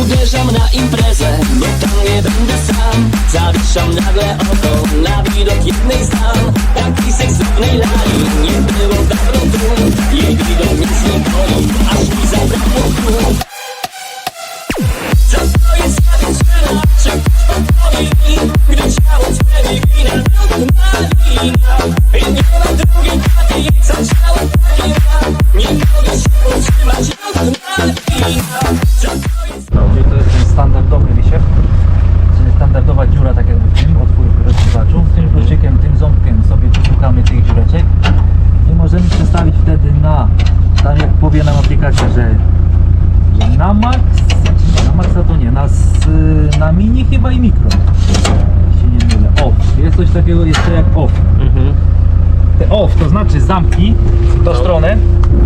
Uderzam na imprezę, bo tam nie będę sam. Zawieszam nagle oko na widok jednej z dam. Na max, na maxa to nie, na, na mini chyba i mikro. Się nie mylę. Off. Jest coś takiego jeszcze jak off. Te off to znaczy zamknij tą stronę,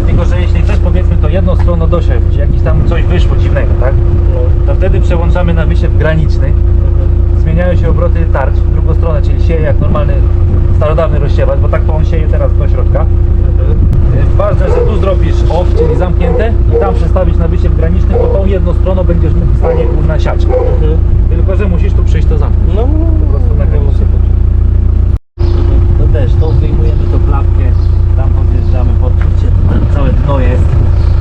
tylko że jeśli chcesz powiedzmy to jedną stroną dosiew, gdzie jakiś tam coś wyszło dziwnego, tak? To wtedy przełączamy na wysiew graniczny. Zmieniają się obroty tarcz w drugą stronę, czyli sieje jak normalny starodawny rozsiewacz, bo tak to on sieje teraz do środka. Y, Ważne, że tu zrobisz off, czyli zamknięte i tam przestawić na wysiew graniczny, bo tą jedną stroną będziesz mógł w stanie kurna siać. Tylko, że musisz tu przyjść to zamknąć. No, Po prostu tak jak muszę To też, to wyjmujemy tą klapkę, tam podjeżdżamy pod gdzie całe dno jest,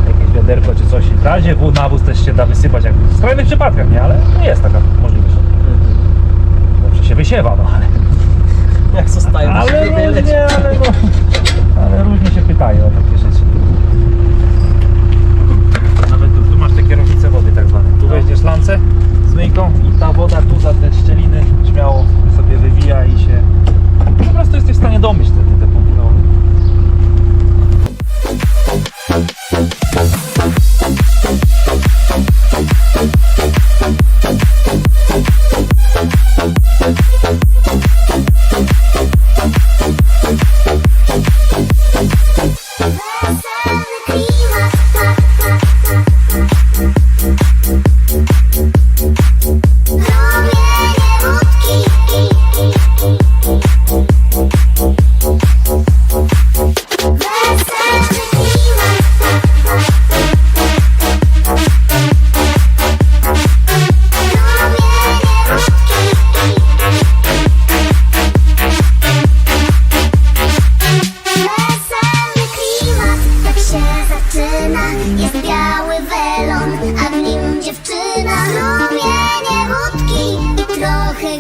jakieś wiaderko czy coś. W razie W nawóz też się da wysypać, jak w skrajnych przypadkach, nie? Ale no jest taka możliwość. Zawsze się wysiewa, no ale... jak zostaje Ale różnie, ale no... Ale różnie się pytają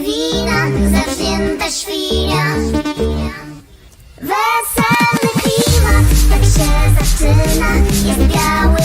wina, zawzięta świnia. Weselny klimat, tak się zaczyna, jest biały.